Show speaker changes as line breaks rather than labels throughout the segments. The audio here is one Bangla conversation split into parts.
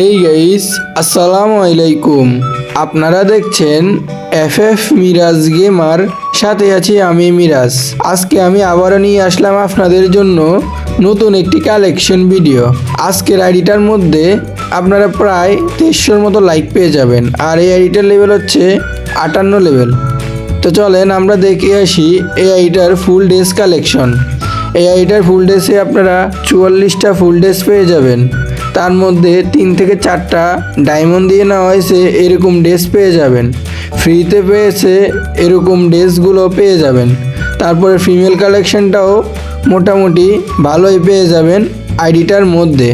হেই গাইস আসসালামু আলাইকুম আপনারা দেখছেন এফ এফ মিরাজ গেমার সাথে আছি আমি মিরাজ আজকে আমি আবারও নিয়ে আসলাম আপনাদের জন্য নতুন একটি কালেকশন ভিডিও আজকের আইডিটার মধ্যে আপনারা প্রায় তেইশশোর মতো লাইক পেয়ে যাবেন। আর এই আইডিটার লেভেল হচ্ছে আটান্ন লেভেল তো চলেন আমরা দেখে আসি এই আইডিটার ফুল ডেস কালেকশন এই আইডিটার ফুল ডেসে আপনারা চুয়াল্লিশটা ফুল ডেস পেয়ে যাবেন। তার মধ্যে তিন থেকে চারটা ডায়মন্ড দিয়ে নেওয়া হয়েছে, এরকম ড্রেস পেয়ে যাবেন। ফ্রিতে পেয়েছে, এরকম ড্রেসগুলো পেয়ে যাবেন। তারপরে ফিমেল কালেকশনটাও মোটামুটি ভালোই পেয়ে যাবেন আইডিটার মধ্যে।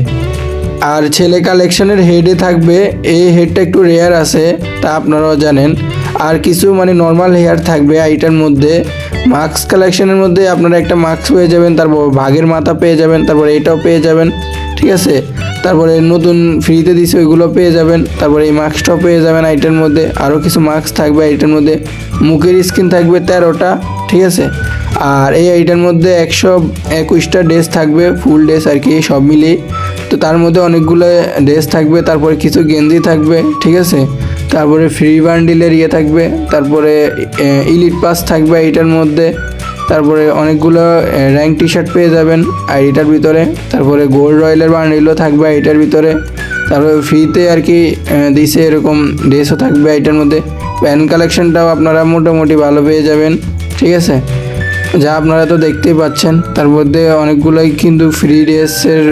আর ছেলে কালেকশনের হেডে থাকবে, এই হেডটা একটু রেয়ার আছে, তা আপনারাও জানেন। আর কিছু মানে নর্মাল হেয়ার থাকবে আইটার মধ্যে। মাস্ক কালেকশনের মধ্যে আপনারা একটা মাস্ক পেয়ে যাবেন, তারপর ভাগের মাথা পেয়ে যাবেন, তারপর এটাও পেয়ে যাবেন, ঠিক আছে? তারপরে নতুন ফ্রিতে দিছে ওইগুলো পেয়ে যাবেন, তারপরে এই মাস্কটাও পেয়ে যাবেন আইটার মধ্যে, আরও কিছু মাস্ক থাকবে আইটার মধ্যে, মুখের স্কিন থাকবে তেরোটা, ঠিক আছে? আর এই আইটার মধ্যে একশো একুশটা ড্রেস থাকবে, ফুল ড্রেস আর কি, সব মিলিয়ে। তো তার মধ্যে অনেকগুলো ড্রেস থাকবে, তারপরে কিছু গেঞ্জি থাকবে, ঠিক আছে? তারপরে ফ্রি বান্ডিলের ইয়ে থাকবে, তারপরে ইলিট পাস থাকবে এইটার মধ্যে। তারপরে অনেকগুলো র্যাঙ্ক টি শার্ট পেয়ে যাবেন আইডিটার ভিতরে। তারপরে গোল্ড রয়েলের বান্ডিলও থাকবে আইটার ভিতরে। তারপরে ফ্রিতে আর কি দিছে এরকম ড্রেসও থাকবে আইটার মধ্যে। প্যান কালেকশনটাও আপনারা মোটামুটি ভালো পেয়ে যাবেন, ঠিক আছে? যা আপনারা তো দেখতেই পাচ্ছেন, তার মধ্যে অনেকগুলোই কিন্তু ফ্রি ড্রেসের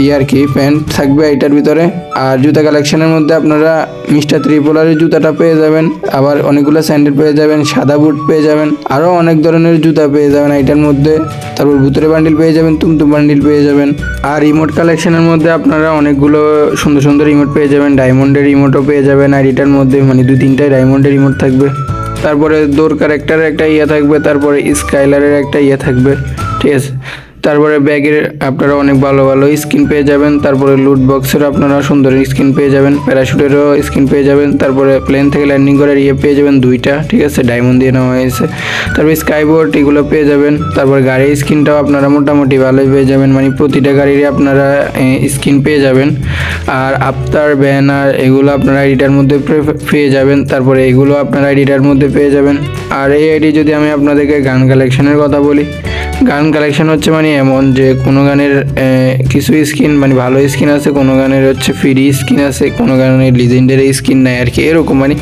ইয়ে আর কি প্যান্ট থাকবে এটার ভিতরে। আর জুতা কালেকশনের মধ্যে আপনারা মিস্টার ত্রিপোলারের জুতাটা পেয়ে যাবেন, আবার অনেকগুলো স্যান্ডেল পেয়ে যাবেন, সাদা বুট পেয়ে যাবেন আরও অনেক ধরনের জুতা পেয়ে যাবেন এটার মধ্যে। তারপর ভুতুরে বান্ডিল পেয়ে যাবেন, তুমতুম বান্ডিল পেয়ে যাবেন। আর রিমোট কালেকশনের মধ্যে আপনারা অনেকগুলো সুন্দর সুন্দর রিমোট পেয়ে যাবেন ডায়মন্ডের রিমোটও পেয়ে যাবেন, আর এটার মধ্যে মানে দু তিনটাই ডায়মন্ডের রিমোট থাকবে। তারপরে দোর ক্যারেক্টারের একটা ইয়ে থাকবে তারপরে স্কাইলারের একটা ইয়ে থাকবে ঠিক আছে? তারপরে ব্যাগের আপনারা অনেক ভালো ভালো স্কিন পেয়ে যাবেন, তারপরে লুট বক্সের আপনারা সুন্দর স্কিন পেয়ে যাবেন, প্যারাশুটেরও স্কিন পেয়ে যাবেন, তারপরে প্লেন থেকে ল্যান্ডিং করার ইয়ে পেয়ে যাবেন দুইটা, ঠিক আছে? ডায়মন্ড দিয়ে নেওয়া হয়েছে। তারপরে স্কাইবোর্ড এগুলো পেয়ে যাবেন, তারপর গাড়ির স্কিনটাও আপনারা মোটামুটি ভালোই পেয়ে যাবেন মানে প্রতিটা গাড়িরই আপনারা স্কিন পেয়ে যাবেন। আর আফতার ব্যানার এগুলো আপনারা আইডিটার মধ্যে পেয়ে যাবেন, তারপরে এগুলো আপনারা আইডিটার মধ্যে পেয়ে যাবেন। আর এই আইডি যদি আমি আপনাদেরকে গান কালেকশনের কথা বলি, গান কালেকশন হচ্ছে মানে এমন যে কোনো গানের কিছু স্কিন মানে ভালো স্কিন আছে, কোনো গানের হচ্ছে ফ্রি স্কিন আছে, কোনো গানের লিজেন্ডারি স্কিন নাই আর কি, এরকম। মানে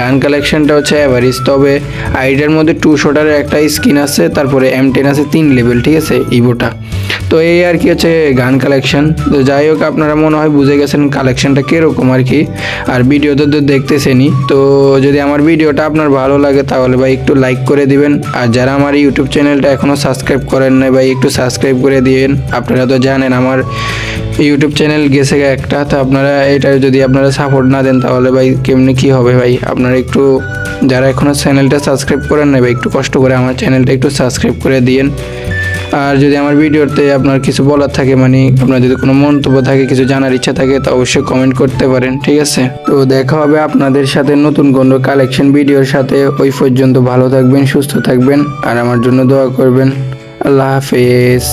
গান কালেকশনটা হচ্ছে অ্যাভারেজ তবে আইডিয়ার মধ্যে টু শটারের একটা স্কিন আছে, তারপরে এম টেন আছে, তিন লেভেল ঠিক আছে? ইভোটা তো এই আর কি হচ্ছে গান কালেকশন তো যাই হোক, আপনারা মনে হয় বুঝে গেছেন কালেকশনটা কীরকম আর কি, আর ভিডিওতে তো দেখতেছেনই। তো যদি আমার ভিডিওটা আপনার ভালো লাগে, তাহলে ভাই একটু লাইক করে দিবেন। আর যারা আমার ইউটিউব চ্যানেলটা এখনও সাবস্ক্রাইব করেন না ভাই, একটু সাবস্ক্রাইব করে দিবেন আপনারা তো জানেন আমার ইউটিউব চ্যানেল গেছে একটা, তো আপনারা এটা যদি আপনারা সাপোর্ট না দেন তাহলে ভাই কেমনি কি হবে ভাই? আপনারা একটু যারা এখনও চ্যানেলটা সাবস্ক্রাইব করেন না ভাই, একটু কষ্ট করে আমার চ্যানেলটা একটু সাবস্ক্রাইব করে দিয়েন। আর যদি আমার ভিডিওতে আপনার কিছু বলার থাকে মানে আপনার যদি কোনো মন্তব্য থাকে, কিছু জানার ইচ্ছা থাকে, তো অবশ্যই কমেন্ট করতে পারেন, ঠিক আছে? তো দেখা হবে আপনাদের সাথে নতুন কোনো কালেকশন ভিডিওর সাথে। ওই পর্যন্ত ভালো থাকবেন, সুস্থ থাকবেন, আর আমার জন্য দোয়া করবেন। আল্লাহ হাফেজ